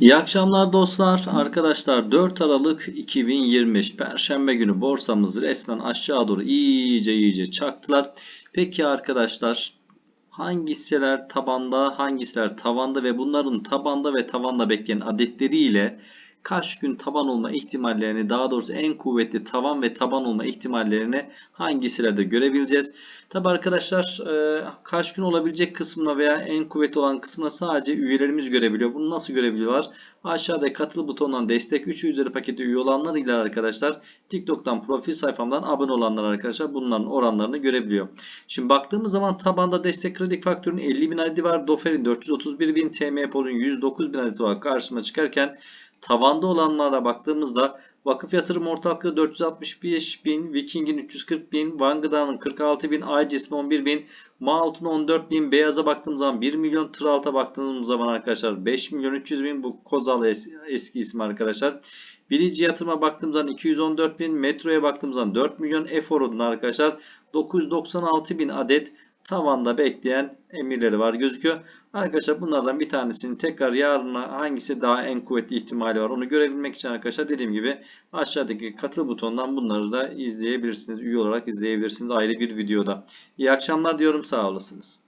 İyi akşamlar dostlar. Arkadaşlar 4 Aralık 2025 Perşembe günü borsamız resmen aşağı doğru iyice iyice çaktılar. Peki arkadaşlar hangi hisseler tabanda hangi hisseler tavanda ve bunların tabanda ve tavanda bekleyen adetleriyle kaç gün taban olma ihtimallerini daha doğrusu en kuvvetli tavan ve taban olma ihtimallerini hangi hisselerde görebileceğiz. Tabi arkadaşlar e, kaç gün olabilecek kısmına veya en kuvvetli olan kısmına sadece üyelerimiz görebiliyor. Bunu nasıl görebiliyorlar? Aşağıda katıl butonundan destek 3 üzeri paketi üye olanlar ile arkadaşlar TikTok'tan profil sayfamdan abone olanlar arkadaşlar bunların oranlarını görebiliyor. Şimdi baktığımız zaman tabanda destek kredi faktörünün 50 bin adeti var. Dofer'in 431 bin, TM Pol'un 109 bin adeti olarak karşıma çıkarken Tavanda olanlara baktığımızda Vakıf Yatırım Ortaklığı 465 bin, Viking'in 340 bin, Vanguard'ın 46 bin, IGS'in 11 bin, Malt'ın 14 bin, Beyaz'a baktığımız zaman 1 milyon, Tralt'a baktığımız zaman arkadaşlar 5 milyon 300 bin bu Kozal es eski ismi arkadaşlar. Bilici yatırıma baktığımız zaman 214 bin, Metro'ya baktığımız zaman 4 milyon, Efor'un arkadaşlar 996 bin adet tavanda bekleyen emirleri var gözüküyor. Arkadaşlar bunlardan bir tanesini tekrar yarına hangisi daha en kuvvetli ihtimali var onu görebilmek için arkadaşlar dediğim gibi aşağıdaki katıl butonundan bunları da izleyebilirsiniz. Üye olarak izleyebilirsiniz ayrı bir videoda. İyi akşamlar diyorum sağ olasınız.